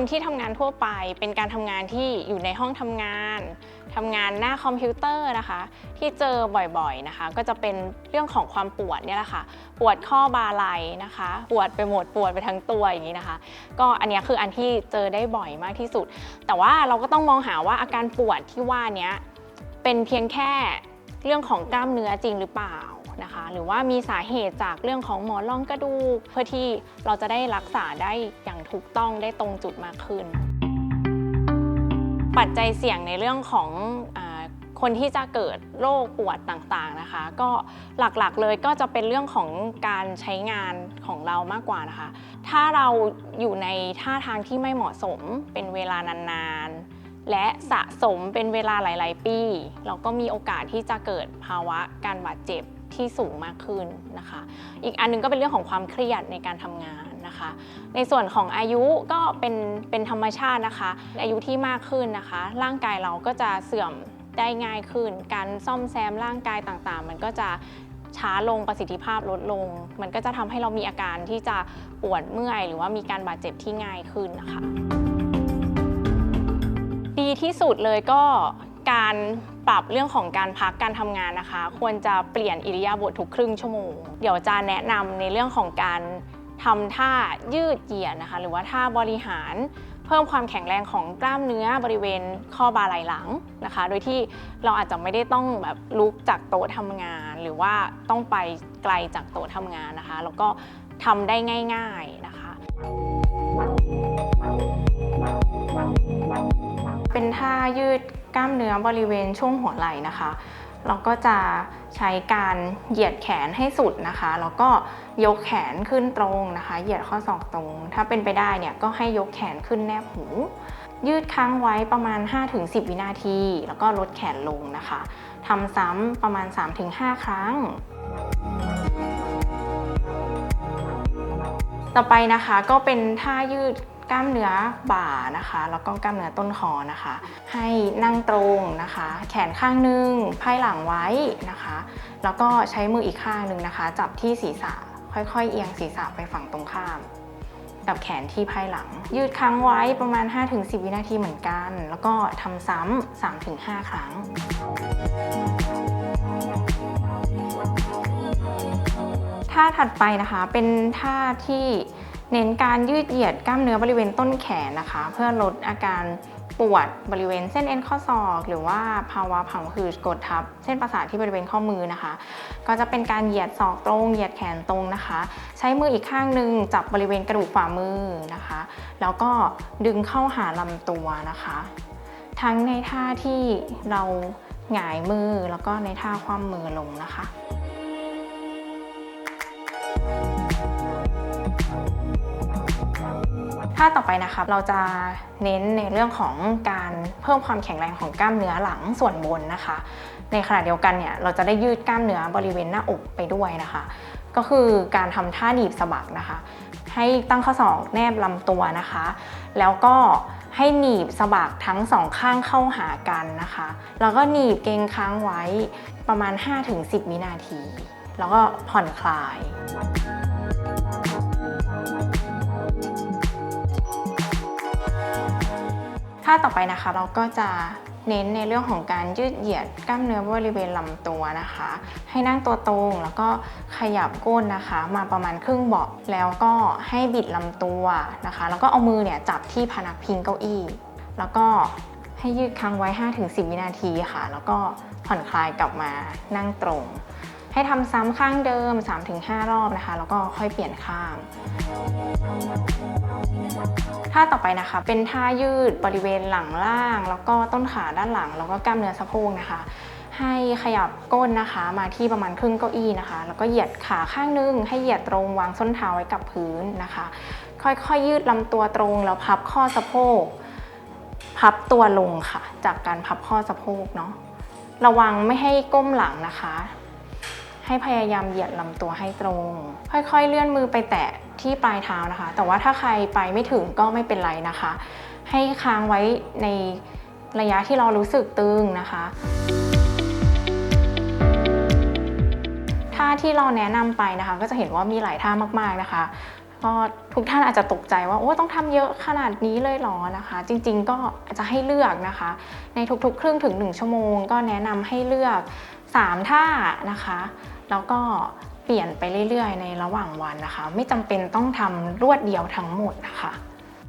นที่ทำงานทั่วไป เป็นการทำงานที่อยู่ในห้องทำงานทำงานหน้าคอมพิวเตอร์นะคะ ที่เจอบ่อยๆนะคะ ก็จะเป็นเรื่องของความปวดเนี่ยแหละค่ะ ปวดข้อบาไหลนะคะ ปวดไปหมดปวดไปทั้งตัวอย่างนี้นะคะ ก็อันนี้คืออันที่เจอได้บ่อยมากที่สุด แต่ว่าเราก็ต้องมองหาว่าอาการปวดที่ว่านี้เป็นเพียงแค่เรื่องของกล้ามเนื้อจริงหรือเปล่า นะคะ หรือว่ามีสาเหตุจากเรื่องของหมอนรองกระดูก เพื่อที่เราจะได้รักษาได้อย่างถูกต้องได้ตรงจุดมากขึ้น ปัจจัยเสี่ยงในเรื่องของคนที่จะเกิดโรคปวดต่างๆนะคะ ก็หลักๆเลยก็จะเป็นเรื่องของการใช้งานของเรามากกว่านะคะ ถ้าเราอยู่ในท่าทางที่ไม่เหมาะสมเป็นเวลานานๆ และสะสมเป็นเวลาหลาย ๆ ปี เราก็มีโอกาสที่จะเกิดภาวะการบาดเจ็บ ที่สูงมากขึ้นนะคะ อีกอันหนึงก็เป็นเรื่องของความเครียดในการทำงานนะคะ ในส่วนของอายุก็เป็นเป็นธรรมชาตินะคะ อายุที่มากขึ้นนะคะ ร่างกายเราก็จะเสื่อมได้ง่ายขึ้น การซ่อมแซมร่างกายต่างๆ มันก็จะช้าลงประสิทธิภาพลดลง มันก็จะทำให้เรามีอาการที่จะปวดเมื่อย หรือว่ามีการบาดเจ็บที่ง่ายขึ้นนะคะ ดีที่สุดเลยก็การ ปรับเรื่องของการพักการทำงานนะคะ ควรจะเปลี่ยนอิริยาบถทุกครึ่งชั่วโมง เดี๋ยวจะแนะนำในเรื่องของการทำท่ายืดเหยียดนะคะ หรือว่าท่าบริหารเพิ่มความแข็งแรงของกล้ามเนื้อบริเวณข้อบ่าไหล่หลังนะคะ โดยที่เราอาจจะไม่ได้ต้องแบบลุกจากโต๊ะทำงาน หรือว่าต้องไปไกลจากโต๊ะทำงานนะคะ แล้วก็ทำได้ง่าย ๆนะคะ เป็นท่ายืด กล้ามเนื้อบริเวณช่วงหัวไหล่นะคะ เราก็จะใช้การเหยียดแขนให้สุดนะคะ แล้วก็ยกแขนขึ้นตรงนะคะ เหยียดข้อศอกตรง ถ้าเป็นไปได้เนี่ยก็ให้ยกแขนขึ้นแนบหู ยืดค้างไว้ประมาณ 5-10 วินาที แล้วก็ลดแขนลงนะคะทำซ้ำประมาณ 3-5 ครั้งต่อไปนะคะก็เป็นท่ายืด กล้ามเนื้อบ่านะคะ แล้วก็กล้ามเนื้อต้นคอนะคะ ให้นั่งตรงนะคะ แขนข้างหนึงไพ่หลังไว้นะคะ แล้วก็ใช้มืออีกข้างหนึ่งนะคะ จับที่ศีรษะค่อยๆ เอียงศีรษะไปฝั่งตรงข้าม กับแขนที่ไพ่หลัง ยืดค้างไว้ประมาณ 5-10 วินาทีเหมือนกัน แล้วก็ทำซ้ำ3-5 ครั้งท่าถัดไปนะคะเป็นท่าที่ เน้นการยืดเหยียดกล้ามเนื้อบริเวณต้นแขนนะคะ เพื่อลดอาการปวดบริเวณเส้นเอ็นข้อศอก หรือว่าภาวะผังผืดกดทับ เส้นประสาทที่บริเวณข้อมือนะคะ ก็จะเป็นการเหยียดศอกตรง เหยียดแขนตรงนะคะ ใช้มืออีกข้างหนึ่งจับบริเวณกระดูกฝ่ามือนะคะ แล้วก็ดึงเข้าหาลำตัวนะคะ ทั้งในท่าที่เราหงายมือแล้วก็ในท่าคว่ำมือลงนะคะ ท่าต่อไปนะคะเราจะเน้นในเรื่องของการเพิ่มความแข็งแรงของกล้ามเนื้อหลังส่วนบนนะคะ ในขณะเดียวกันเนี่ยเราจะได้ยืดกล้ามเนื้อบริเวณหน้าอกไปด้วยนะคะ ก็คือการทำท่าหนีบสะบักนะคะ ให้ตั้งข้อศอกแนบลำตัวนะคะ แล้วก็ให้หนีบสะบักทั้งสองข้างเข้าหากันนะคะ แล้วก็หนีบเกงค้างไว้ประมาณ 5-10 วินาที แล้วก็ผ่อนคลาย ท่าต่อไปนะคะ เราก็จะเน้นในเรื่องของการยืดเหยียดกล้ามเนื้อบริเวณลำตัวนะคะ ให้นั่งตัวตรงแล้วก็ขยับก้นนะคะ มาประมาณครึ่งเบาะแล้วก็ให้บิดลำตัวนะคะ แล้วก็เอามือเนี่ยจับที่พนักพิงเก้าอี้ แล้วก็ให้ยืดค้างไว้ 5-10 วินาทีค่ะ แล้วก็ผ่อนคลายกลับมานั่งตรง ให้ทำซ้ำข้างเดิม 3-5 รอบนะคะ แล้วก็ค่อยเปลี่ยนข้างท่าต่อไปนะคะ เป็นท่ายืดบริเวณหลังล่าง แล้วก็ต้นขาด้านหลัง แล้วก็กล้ามเนื้อสะโพกนะคะ ให้ขยับก้นนะคะ มาที่ประมาณครึ่งเก้าอี้นะคะ แล้วก็เหยียดขาข้างนึง ให้เหยียดตรงวางส้นเท้าไว้กับพื้นนะคะ ค่อยๆยืดลำตัวตรงแล้วพับข้อสะโพก พับตัวลงค่ะ จากการพับข้อสะโพกเนาะระวังไม่ให้ก้มหลังนะคะ ให้พยายามเหยียดลำตัวให้ตรง ค่อยๆ เลื่อนมือไปแตะที่ปลายเท้านะคะ แต่ว่าถ้าใครไปไม่ถึงก็ไม่เป็นไรนะคะ ให้ค้างไว้ในระยะที่เรารู้สึกตึงนะคะท่าที่เราแนะนำไปนะคะ ก็จะเห็นว่ามีหลายท่ามากๆนะคะก็ทุกท่านอาจจะตกใจว่าโอ้ต้องทำเยอะขนาดนี้เลยหรอนะคะ จริงๆก็อาจจะให้เลือกนะคะ ในทุกๆ ครึ่งถึง 1 ชั่วโมง ก็แนะนำให้เลือก 3 ท่านะคะ แล้วก็เปลี่ยนไปเรื่อยๆ ในระหว่างวันนะคะ ไม่จำเป็นต้องทำรวดเดียวทั้งหมดนะคะ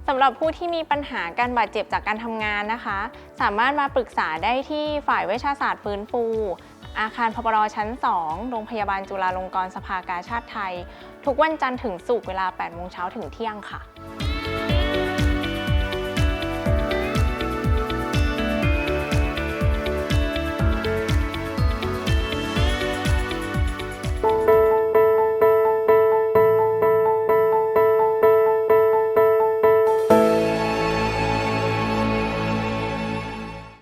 สำหรับผู้ที่มีปัญหาการบาดเจ็บจากการทำงานนะคะ สามารถมาปรึกษาได้ที่ฝ่ายเวชศาสตร์ฟื้นฟู อาคารพปรชั้น 2 โรงพยาบาลจุฬาลงกรณ์สภากาชาติไทย ทุกวันจันทร์ถึงศุกร์เวลา 8 โมงเช้าถึงเที่ยงค่ะ